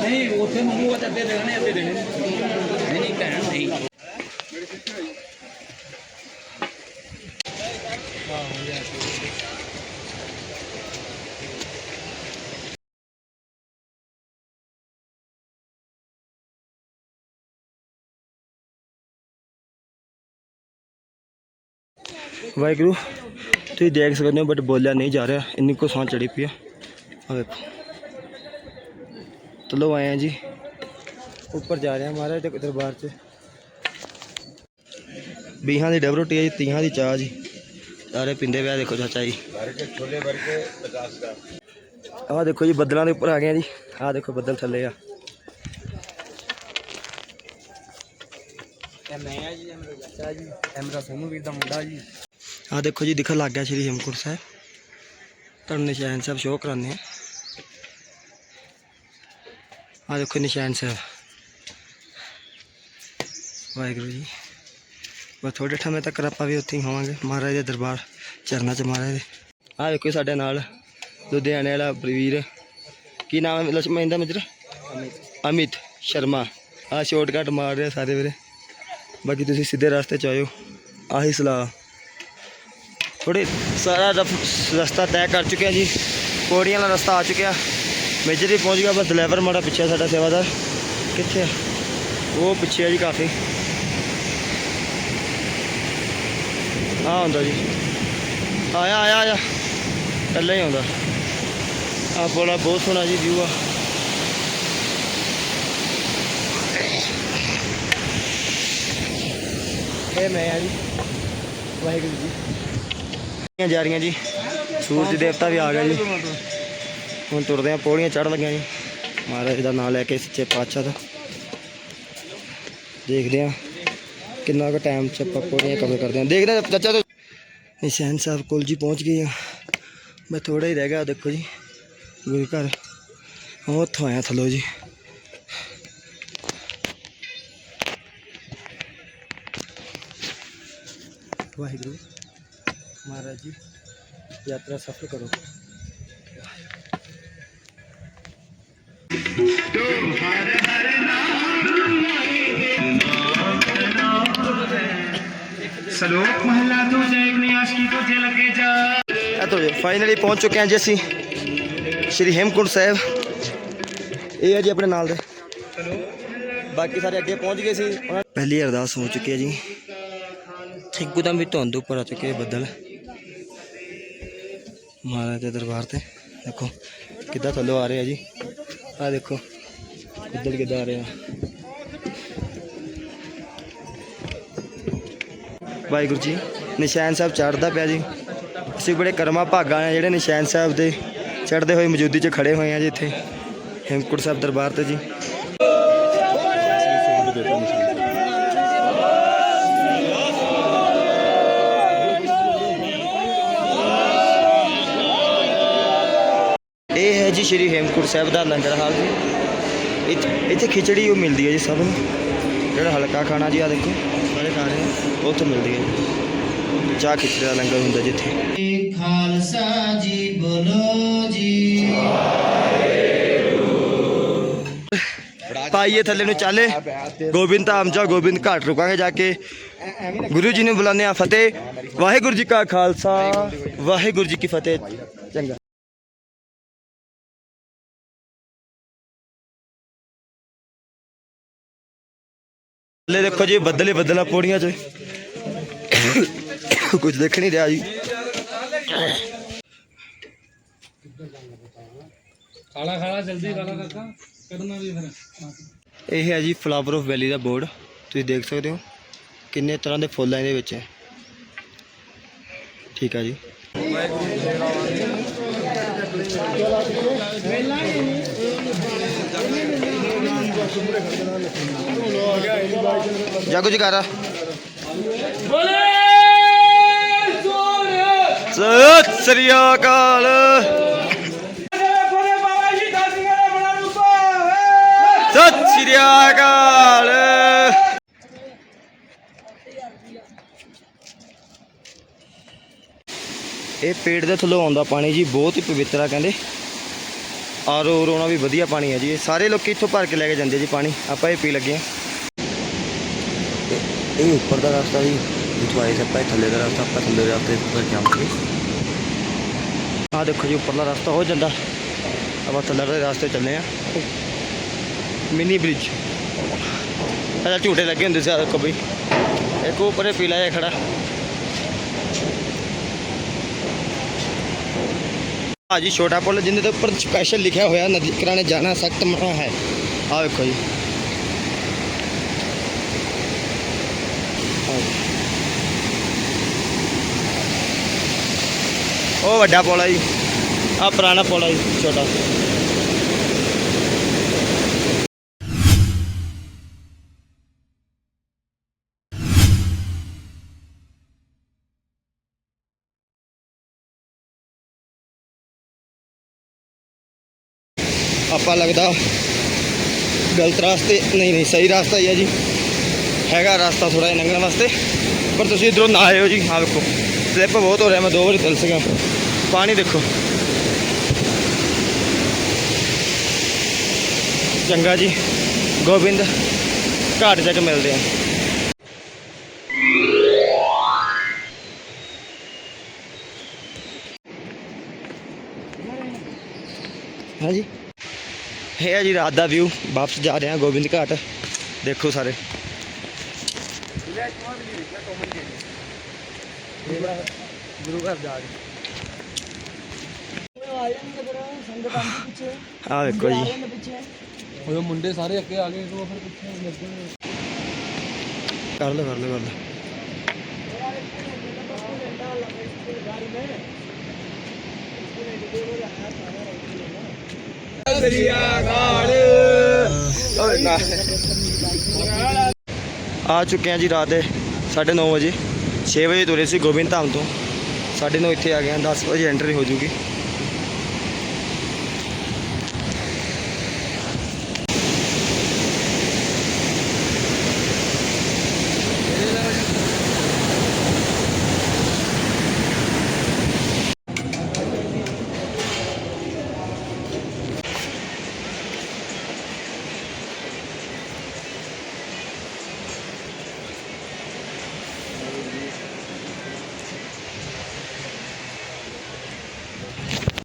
ਨਹੀਂ, ਉੱਥੇ ਮੰਗੂਗਾ ਤਾਂ ਅੱਧੇ ਦੇਣੇ ਅੱਧੇ ਦੇਣੇ ਨਹੀਂ ਨਹੀਂ, ਭੈਣ, ਨਹੀਂ। ਵਾਹਿਗੁਰੂ, ਤੁਸੀਂ ਦੇਖ ਸਕਦੇ ਹੋ ਬਟ ਬੋਲਿਆ ਨਹੀਂ ਜਾ ਰਿਹਾ। ਇੰਨੀ ਕੋ ਸਾਂ ਚੜੀ ਪਈ ਆ। ਆ ਚਲੋ ਆਏ ਆ ਜੀ। ਉੱਪਰ ਜਾ ਰਹੇ ਮਹਾਰਾਜ ਦੇ ਦਰਬਾਰ 'ਚ। ਬੀਹਾਂ ਦੀ ਡਬ ਰੋਟੀ ਆ ਜੀ ਤੀਹਾਂ ਦੀ ਚਾਹ ਜੀ। ਸਾਰੇ ਪਿੰਦੇ ਪਿਆ ਦੇਖੋ ਚਾਚਾ ਜੀ। ਆਹ ਦੇਖੋ ਜੀ ਬੱਦਲਾਂ ਦੇ ਉੱਪਰ ਆ ਗਏ ਆ ਜੀ। ਆਹ ਦੇਖੋ ਬੱਦਲ ਥੱਲੇ ਆ। ਇਹ ਮੈਂ ਆ ਜੀ ਅਮਰ ਚਾਚਾ ਜੀ ਐਮਰਾ ਸੋਨੂ ਵੀਰ ਦਾ ਮੁੰਡਾ ਜੀ। ਆਹ ਦੇਖੋ ਜੀ ਦਿਖਣ ਲੱਗ ਗਿਆ ਸ਼੍ਰੀ ਹੇਮਕੁੰਟ ਸਾਹਿਬ। ਤੁਹਾਨੂੰ ਨਿਸ਼ਾਨ ਸਾਹਿਬ ਸ਼ੋਅ ਕਰਾਉਂਦੇ ਆ। ਆਹ ਦੇਖੋ ਨਿਸ਼ਾਨ ਸਾਹਿਬ ਵਾਹਿਗੁਰੂ ਜੀ ਬਸ ਥੋੜੇ ਸਮੇਂ ਤੱਕ ਆਪਾਂ ਵੀ ਉੱਥੇ ਹੀ ਹੋਵਾਂਗੇ ਮਹਾਰਾਜ ਦੇ ਦਰਬਾਰ ਚਰਨਾਂ 'ਚ ਮਹਾਰਾਜ ਦੇ ਆਹ ਦੇਖੋ ਸਾਡੇ ਨਾਲ ਲੁਧਿਆਣੇ ਵਾਲਾ ਵੀਰ ਕੀ ਨਾਮ ਹੈ ਲక్ష్ਮਣ ਦਾ ਮਿੱਤਰ ਅਮਿਤ ਸ਼ਰਮਾ ਆਹ ਸ਼ਾਰਟਕਟ ਮਾਰ ਰਹੇ ਆ ਸਾਰੇ ਵੀਰੇ ਬਾਕੀ ਤੁਸੀਂ ਸਿੱਧੇ ਰਸਤੇ 'ਚ ਆਇਓ ਆਹੀ ਸਲਾਹ ਥੋੜੇ ਸਾਰਾ ਰਸਤਾ ਤੈਅ ਕਰ ਚੁੱਕਿਆ ਜੀ ਪੌੜੀਆਂ ਵਾਲਾ ਰਸਤਾ ਆ ਚੁੱਕਿਆ ਮੇਜਰ ਵੀ ਪਹੁੰਚ ਗਿਆ, ਬਸ ਡਰਾਈਵਰ ਮਾੜਾ ਪਿੱਛੇ ਆ ਸਾਡਾ ਸੇਵਾਦਾਰ। ਕਿੱਥੇ ਆ? ਉਹ ਪਿੱਛੇ ਆ ਜੀ ਕਾਫੀ। ਆ ਹੁੰਦਾ ਜੀ। ਆਇਆ ਆਇਆ ਆਇਆ। ਕੱਲਾ ਹੀ ਆਉਂਦਾ। ਆ ਬੋਲਾ ਬਹੁਤ ਸੋਹਣਾ ਜੀ ਵਿਊ ਆ। ਇਹ ਮੈਂ ਆ ਜੀ। ਵਾਹਿਗੁਰੂ ਜੀ। ਜਾ ਰਹੀਆਂ ਜੀ। ਸੂਰਜ ਦੇਵਤਾ ਵੀ ਆ ਗਿਆ ਜੀ। ਹੁਣ ਤੁਰਦੇ ਆ, ਪੌੜੀਆਂ ਚੜ੍ਹਨ ਲੱਗਿਆ ਜੀ। ਮਹਾਰਾਜ ਦਾ ਨਾਮ ਲੈ ਕੇ ਸੱਚੇ ਪਾਤਸ਼ਾਹ ਦਾ। ਦੇਖਦੇ ਆ ਕਿੰਨਾ ਕੁ ਟਾਈਮ ਚ ਆਪਾਂ ਪੌੜੀਆਂ ਕਵਰ ਕਰਦੇ ਆ ਦੇਖਦੇ ਆ ਚਾਚਾ ਤੋਂ ਨਿਸ਼ਾਨ ਸਾਹਿਬ ਕੋਲ ਜੀ ਪਹੁੰਚ ਗਏ ਆ ਮੈਂ ਥੋੜਾ ਹੀ ਰਹਿ ਗਿਆ, ਦੇਖੋ ਜੀ। ਗੁਰੂ ਘਰ। ਉਹ ਉੱਥੋਂ ਆਇਆ ਥੱਲੋਂ ਜੀ। ਵਾਹਿਗੁਰੂ। ਮਹਾਰਾਜ ਜੀ, ਯਾਤਰਾ ਸਫਲ ਕਰੋ। ਸਲੋਕ ਮਹਲਾ ਤੋਂ ਜੈ ਨਿਆਸ ਕੀ ਤੋਂ ਜੇ ਲੱਗੇ ਜਾ ਇਹ ਤੋਂ ਜੀ ਫਾਈਨਲੀ ਪਹੁੰਚ ਚੁੱਕੇ ਹਾਂ ਜੀ ਅਸੀਂ ਸ਼੍ਰੀ ਹੇਮਕੁੰਟ ਸਾਹਿਬ ਇਹ ਹੈ ਜੀ ਆਪਣੇ ਨਾਲ ਦੇ ਬਾਕੀ ਸਾਰੇ ਅੱਗੇ ਪਹੁੰਚ ਗਏ ਸੀ ਉਹਨਾਂ- ਪਹਿਲੀ ਅਰਦਾਸ ਹੋ ਚੁੱਕੀ ਹੈ ਜੀ ਇੱਕਦਮ ਵੀ ਧੁੰਦ ਉੱਪਰ ਆ ਚੁੱਕੇ ਬੱਦਲ ਮਹਾਰਾਜ ਦੇ ਦਰਬਾਰ ਤੇ ਦੇਖੋ ਕਿੱਦਾਂ ਥੱਲੋਂ ਆ ਰਹੇ ਆ ਜੀ ਆ ਦੇਖੋ ਬੱਦਲ ਕਿੱਦਾਂ ਆ ਰਹੇ। ਆ ਵਾਹਿਗੁਰੂ ਜੀ, ਨਿਸ਼ਾਨ ਸਾਹਿਬ ਚੜ੍ਹਦਾ ਪਿਆ ਜੀ। ਅਸੀਂ ਬੜੇ ਕਰਮਾ ਭਾਗਾਂ ਆ ਜਿਹੜੇ ਨਿਸ਼ਾਨ ਸਾਹਿਬ ਦੇ ਚੜ੍ਹਦੇ ਹੋਏ ਮੌਜੂਦੀ 'ਚ ਖੜੇ ਹੋਏ ਆ ਜੀ ਇੱਥੇ, ਹੇਮਕੁੰਟ ਸਾਹਿਬ ਦਰਬਾਰ ਤੇ ਜੀ। ਸ਼੍ਰੀ ਹੇਮਕੁੰਟ ਸਾਹਿਬ ਦਾ ਲੰਗਰ ਹਾਲ ਜੀ। ਇੱਥੇ ਖਿਚੜੀ ਉਹ ਮਿਲਦੀ ਹੈ ਜੀ ਸਭ ਨੂੰ। ਜਿਹੜਾ ਹਲਕਾ ਖਾਣਾ ਜੀ ਆ ਦੇਖੋ। ਸਾਰੇ ਖਾ ਰਹੇ ਆ ਉੱਥੇ ਮਿਲਦੀ ਹੈ ਜੀ। ਚਾਹ ਖਿਚੜੀ ਦਾ ਲੰਗਰ ਹੁੰਦਾ ਜਿੱਥੇ। ਖਾਲਸਾ ਜੀ ਬੋਲੋ ਜੀ। ਪਾਈਏ ਥੱਲੇ ਨੂੰ ਚਾਲੇ। ਗੋਬਿੰਦ ਧਾਮ ਜਾ ਗੋਬਿੰਦ ਘਾਟ ਰੁਕਾਂਗੇ ਜਾ ਕੇ। ਗੁਰੂ ਜੀ ਨੂੰ ਬੁਲਾਉਂਦੇ ਆ ਫਤਿਹ। ਵਾਹਿਗੁਰੂ ਜੀ ਕਾ ਖਾਲਸਾ। ਵਾਹਿਗੁਰੂ ਜੀ ਕੀ ਫਤਿਹ। ਥੱਲੇ ਦੇਖੋ ਜੀ ਬੱਦਲੇ ਬੱਦਲਾ ਪੌੜੀਆਂ 'ਚ। ਕੁਝ ਦੇਖ ਨਹੀਂ ਰਿਹਾ ਜੀ। ਖਾਲਾ ਖਾਲਾ ਜਲਦੀ ਖਾਲਾ ਕਾਕਾ ਕਰਨਾ ਵੀ ਫਿਰ। ਇਹ ਹੈ ਜੀ ਫਲਾਵਰ ਆਫ ਵੈਲੀ ਦਾ ਬੋਰਡ। ਤੁਸੀਂ ਦੇਖ ਸਕਦੇ ਹੋ ਕਿੰਨੇ ਤਰ੍ਹਾਂ ਦੇ ਫੁੱਲ ਆ ਇਹਦੇ ਵਿੱਚ ਠੀਕ ਆ ਜੀ। ਜਾਗੋ ਜਗਾਰਾ ਸਤਿ ਸ੍ਰੀ ਅਕਾਲ। ਸਤਿ ਸ੍ਰੀ ਅਕਾਲ। ਇਹ ਪੇੜ ਦੇ ਥੱਲੋਂ ਆਉਂਦਾ ਪਾਣੀ ਜੀ ਬਹੁਤ ਹੀ ਪਵਿੱਤਰ ਆ ਕਹਿੰਦੇ। ਆਰੋ ਰੋਣਾ ਵੀ ਵਧੀਆ ਪਾਣੀ ਹੈ ਜੀ। ਸਾਰੇ ਲੋਕੀ ਇੱਥੋਂ ਭਰ ਕੇ ਲੈ ਕੇ ਜਾਂਦੇ ਆ ਜੀ ਪਾਣੀ। ਆਪਾਂ ਇਹ ਪੀ ਲੱਗੇ ਆ ਇਹ ਉੱਪਰ ਦਾ ਰਸਤਾ ਜੀ ਜਿੱਥੋਂ ਆਏ ਸੀ ਆਪਾਂ ਥੱਲੇ ਦਾ ਰਸਤਾ ਆਪਾਂ ਥੱਲੇ ਦੇ ਰਸਤੇ ਤੋਂ ਜਾਵਾਂਗੇ ਆਹ ਦੇਖੋ ਜੀ ਉੱਪਰਲਾ ਰਸਤਾ ਹੋ ਜਾਂਦਾ। ਆਪਾਂ ਥੱਲੇ ਦੇ ਰਸਤੇ ਚੱਲੇ ਆ ਮਿਨੀ ਬ੍ਰਿਜ ਇਹਦਾ ਝੂਟੇ ਲੱਗੇ ਹੁੰਦੇ ਸੀ ਆਹ ਦੇਖੋ ਬਈ। ਇੱਕ ਉੱਪਰੇ ਪੀਲਾ ਜਿਹਾ ਖੜਾ। ਆ ਜੀ ਛੋਟਾ ਪੁੱਲ ਜਿਹਦੇ ਦੇ ਉੱਪਰ ਸਪੈਸ਼ਲ ਲਿਖਿਆ ਹੋਇਆ, ਨਦੀ ਕਿਨਾਰੇ ਜਾਣਾ ਸਖਤ ਮਨਾ ਹੈ। ਆਹ ਵੇਖੋ ਜੀ। ਆਹ ਜੀ। ਉਹ ਵੱਡਾ ਪੁੱਲ ਆ ਜੀ। ਆ ਪੁਰਾਣਾ ਪੁੱਲ ਆ ਜੀ, ਛੋਟਾ। ਆਪਾਂ ਲੱਗਦਾ। ਗਲਤ ਰਾਸਤੇ, ਨਹੀਂ ਨਹੀਂ, ਸਹੀ ਰਾਸਤਾ ਹੀ ਆ ਜੀ। ਹੈਗਾ ਰਸਤਾ ਥੋੜਾ ਜਿਹਾ ਲੰਘਣ ਵਾਸਤੇ। ਪਰ ਤੁਸੀਂ ਇਧਰੋਂ ਨਾ ਆਇਓ ਜੀ। ਹਾਂ ਵੇਖੋ ਸਲਿੱਪ ਬਹੁਤ ਹੋ ਰਿਹਾ, ਮੈਂ ਦੋ ਵਾਰੀ ਤਿਲਸ ਗਿਆ ਪਾਣੀ ਦੇਖੋ। ਚੰਗਾ ਜੀ। ਗੋਬਿੰਦ, ਘਾਟ ਜਾ ਕੇ ਮਿਲਦੇ ਆ ਹਾਂ। ਜੀ ਇਹ ਹੈ ਜੀ ਰਾਤ ਦਾ ਵਿਊ ਵਾਪਸ ਜਾ ਰਹੇ ਹਾਂ ਗੋਬਿੰਦ ਘਾਟ। ਦੇਖੋ ਸਾਰੇ। ਗੁਰੂ ਘਰ ਜਾ। ਰਹੇ ਆ ਵੇਖੋ ਜੀ ਉਹ ਮੁੰਡੇ ਸਾਰੇ ਅੱਗੇ ਆ ਗਏ ਉਹ ਫਿਰ ਪਿੱਛੇ ਕਰ ਲਓ ਕਰ ਲਓ ਕਰ ਲਓ ਆ ਚੁੱਕੇ ਆ ਜੀ ਰਾਤ ਦੇ 9:30 ਵਜੇ। 6 ਵਜੇ ਤੁਰੇ ਸੀ ਗੋਬਿੰਦ ਧਾਮ ਤੋਂ। 9:30 ਇੱਥੇ ਆ ਗਏ ਆ 10 ਵਜੇ ਐਂਟਰੀ ਹੋ ਜੂਗੀ।